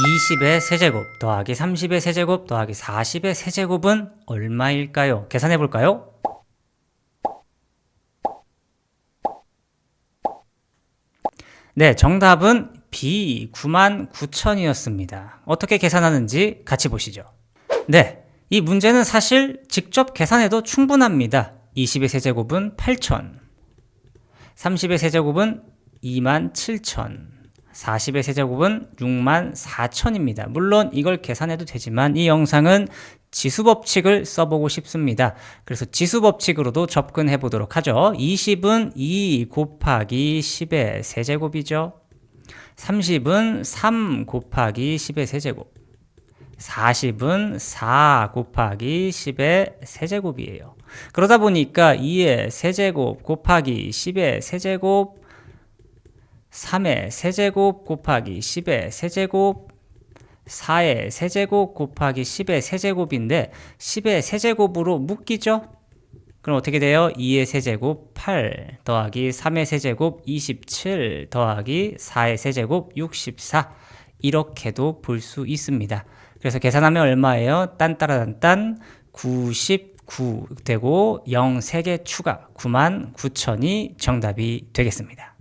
20의 세제곱 더하기 30의 세제곱 더하기 40의 세제곱은 얼마일까요? 계산해 볼까요? 네, 정답은 B 99,000이었습니다. 어떻게 계산하는지 같이 보시죠. 네, 이 문제는 사실 직접 계산해도 충분합니다. 20의 세제곱은 8,000, 30의 세제곱은 27,000, 40의 세제곱은 64,000입니다. 물론 이걸 계산해도 되지만 이 영상은 지수 법칙을 써보고 싶습니다. 그래서 지수 법칙으로도 접근해 보도록 하죠. 20은 2 곱하기 10의 세제곱이죠. 30은 3 곱하기 10의 세제곱. 40은 4 곱하기 10의 세제곱이에요. 그러다 보니까 2의 세제곱 곱하기 10의 세제곱 3의 세제곱 곱하기 10의 세제곱 4의 세제곱 곱하기 10의 세제곱인데 10의 세제곱으로 묶이죠? 그럼 어떻게 돼요? 2의 세제곱 8 더하기 3의 세제곱 27 더하기 4의 세제곱 64 이렇게도 볼 수 있습니다. 그래서 계산하면 얼마예요? 딴따라단딴 99 되고 0 3개 추가 9만 9천이 정답이 되겠습니다.